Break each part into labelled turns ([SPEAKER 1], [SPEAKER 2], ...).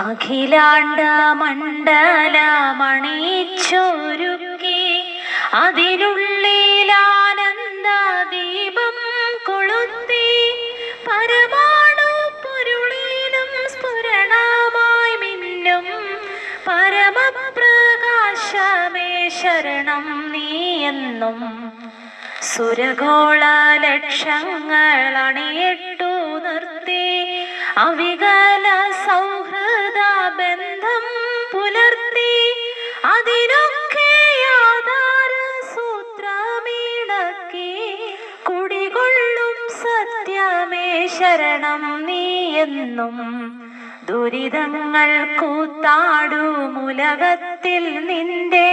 [SPEAKER 1] അഖിലാണ്ട മണ്ഡല മണിച്ചൊരുക്കി അതിനുള്ളിലാനന്ദ ദീപം കൊളുത്തി പരമാണു പൊരുളിലും സ്ഫുരണമായി മിന്നും പരമപ്രകാശമേ ശരണം നീ എന്നും. സുരഗോള ലക്ഷങ്ങൾ അണിയിട്ടു നിർത്തി അവികല ശരണം നീ എന്നും ദുരിതങ്ങൾ കൂത്താടു മുലകത്തിൽ നിന്റെ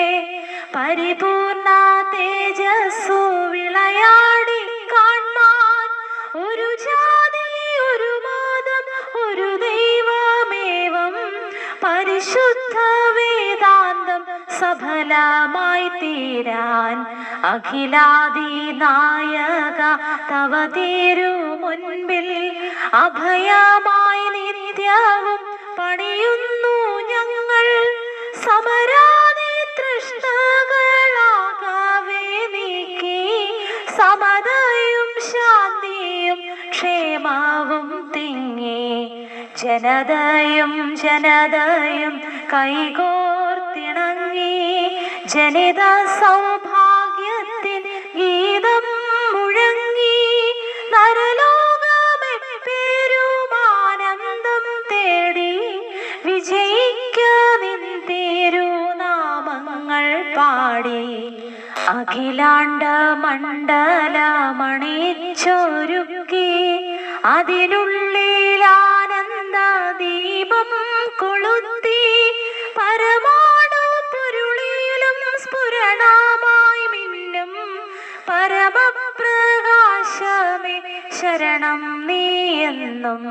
[SPEAKER 1] പരിപൂർണ തേജസ്സു വിളയാടി കാണാൻ ഒരു ജാതി ഒരു മതം ഒരു ദൈവമേവം പരിശുദ്ധ വേദാന്തം സഫലമായി തീരാൻ. അഖിലാദി നായക തവ തീരു മുൻപിൽ അഭയമായി നിത്യവും പണിയുന്നു ഞങ്ങൾ. സമരാതി തൃഷ്ണകളാകാവേ നീക്കി. സമതയും ശാന്തിയും ക്ഷേമവും തിങ്ങി. ജനതയും ജനതയും കൈകോർത്തിണങ്ങി. ജനിത സൗഭാഗ്യത്തിൻ പാടി. അഖിലാണ്ട മണ്ഡല മണിച്ചൊരുക്കി അതിനുള്ളിൽ ആനന്ദ ദീപം കൊളുത്തി. പരമാണു പൊരുളിലും സ്ഫുരണമായി മിന്നും പരമപ്രകാശമേ ശരണം നീ എന്നും.